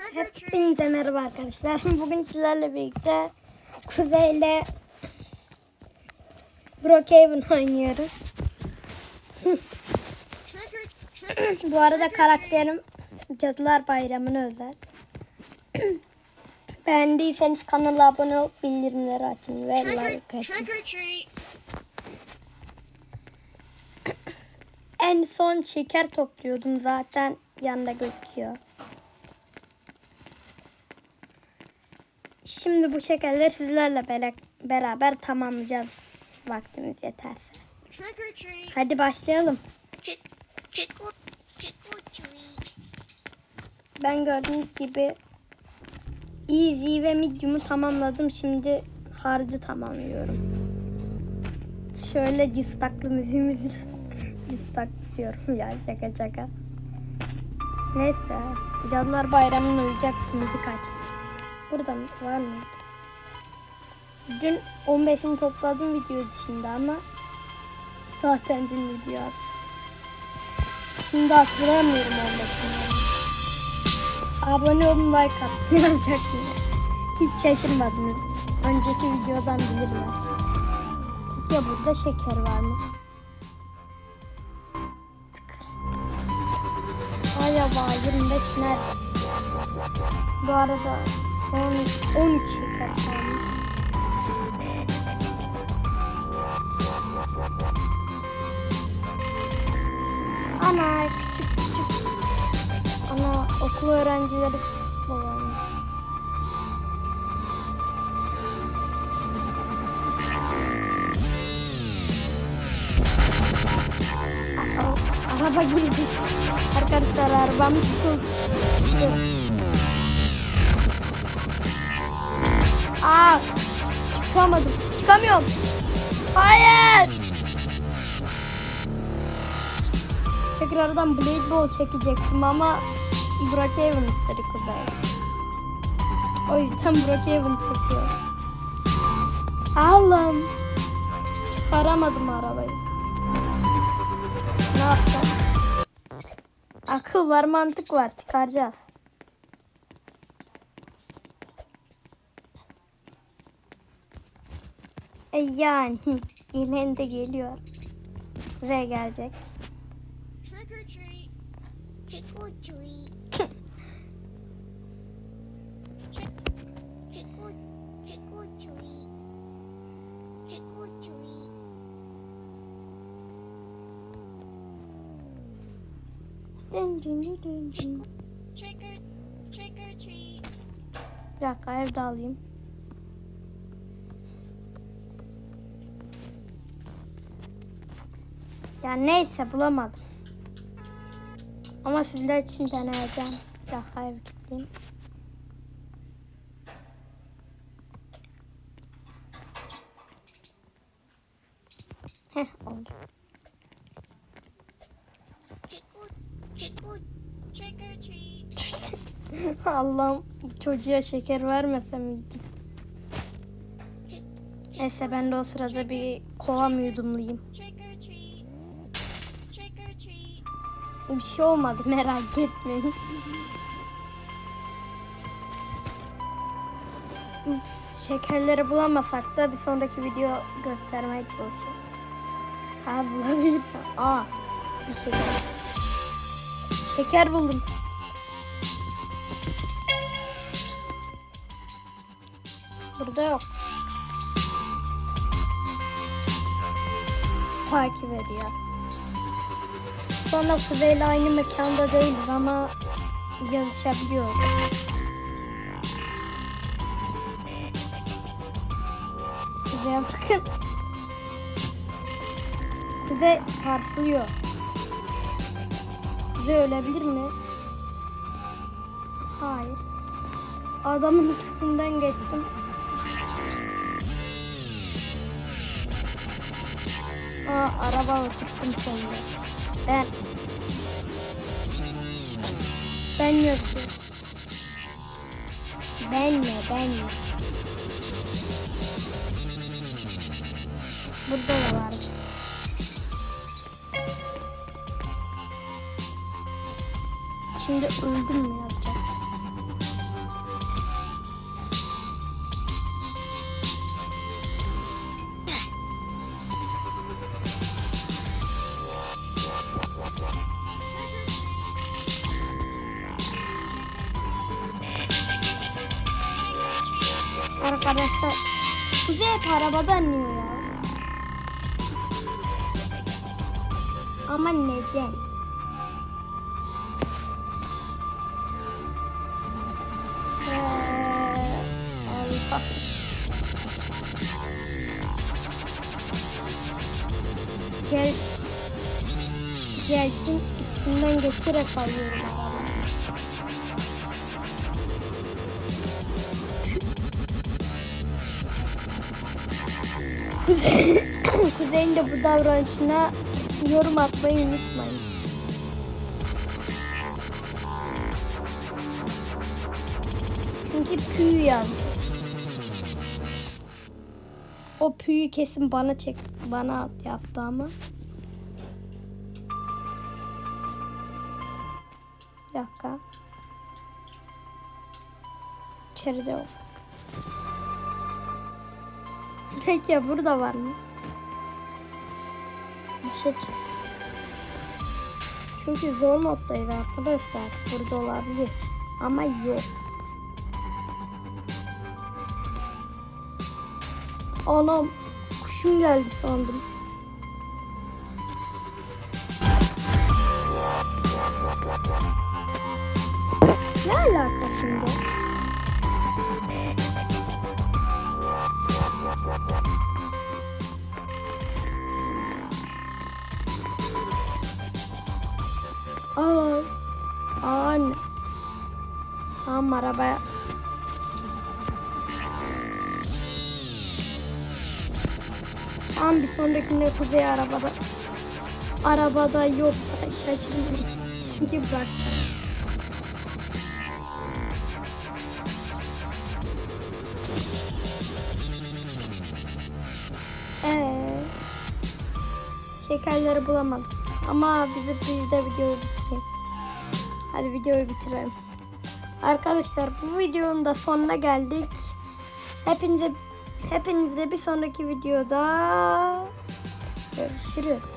Hepinize merhaba arkadaşlar. Bugün sizlerle birlikte Kuzey'le Brookhaven oynuyoruz. Bu arada karakterim Cadılar Bayramı'na özel. Beğendiyseniz kanala abone olup bildirimleri açın ve like atın. En son şeker topluyordum zaten yanında gözüküyor. Şimdi bu şekerleri sizlerle beraber tamamlayacağız vaktimiz yeterse. Hadi başlayalım. Ben gördüğünüz gibi easy ve medium'u tamamladım. Şimdi harcı tamamlıyorum. Şöyle cıstaklı müziğimizi cıstak diyorum ya şaka şaka. Neyse. Cadılar Bayramı'na uyacak bir müzik açtı. Burada mı? Var mı? Dün 15'ini topladım video dışında ama zaten dün video attım. Şimdi hatırlamıyorum 15'ini. Abone olun like atın yazacaksınız. Hiç şaşırmadınız. Önceki videodan bilirler. Ya burada şeker var mı? Acaba 25 nerede? Bu arada 10, 13 şeker kalmış. Ana küçük küçük. Ana okul öğrencileri futbol oynuyor. Araba girdi. Arkadaşlar arabamız tuttu. Aa, çıkamadım. Çıkamıyorum. Hayır. Tekrardan Blade Ball çekecektim ama Brookhaven istedi Kuzey. O yüzden Brookhaven çekiyor. Allah'ım. Çıkaramadım arabayı. Ne yapacağız? Akıl var, mantık var. Çıkaracağız. Yani gelen de geliyor. Kuzey gelecek. Trick or treat. Trick or treat. Dın Trick dın. or, trick or, trick or treat. Bir dakika evde alayım. Ya neyse bulamadım. Ama sizler için deneyeceğim. Bir dakika ev kilitleyeyim. Heh oldu. Allah'ım çocuğa şeker vermesem trick Neyse ben de o sırada bir kova mı yudumlayayım. Bir şey olmadı merak etmeyin. Ups, şekerleri bulamasak da bir sonraki video göstermeye çalışıyorum. Ha bulabilirsem. Aa bir şeker. Şeker buldum. Burada yok. Takip ediyor. Sonra Kuzey'le aynı mekanda değiliz ama yazışabiliyoruz. Kuzey'e bakın. Kuzey sarsılıyor. Kuzey ölebilir mi? Hayır. Adamın üstünden geçtim. Aa araba sıktım sonunda. Ben ben yoktum. Ben mi? Ben mi? Burada da var. Şimdi öldüm mü Arkadaşlar Kuzey hep arabadan iniyor ya. Ama neden? Ee, Allah. Gel. Gelsin üstünden geçerek alıyorum Kuzey'in de bu davranışına yorum atmayı unutmayın. Çünkü püy yazdı. O püyü kesin bana çek, bana yaptı ama. Bir dakika. İçeride yok. Peki ya burada var mı? Dışa çık. Çünkü zor moddaydı arkadaşlar. Burada olabilir. Ama yok. Anam kuşum geldi sandım. Ne alaka şimdi? Tamam arabaya. Tamam bir sonrakinde kuzey arabada. Arabada yok. Şaşırdım. Çünkü bıraktı. Ee, şekerleri bulamadım. Ama bizi biz de videoyu bitireyim. Hadi videoyu bitirelim. Arkadaşlar bu videonun da sonuna geldik. Hepinize hepinize bir sonraki videoda görüşürüz.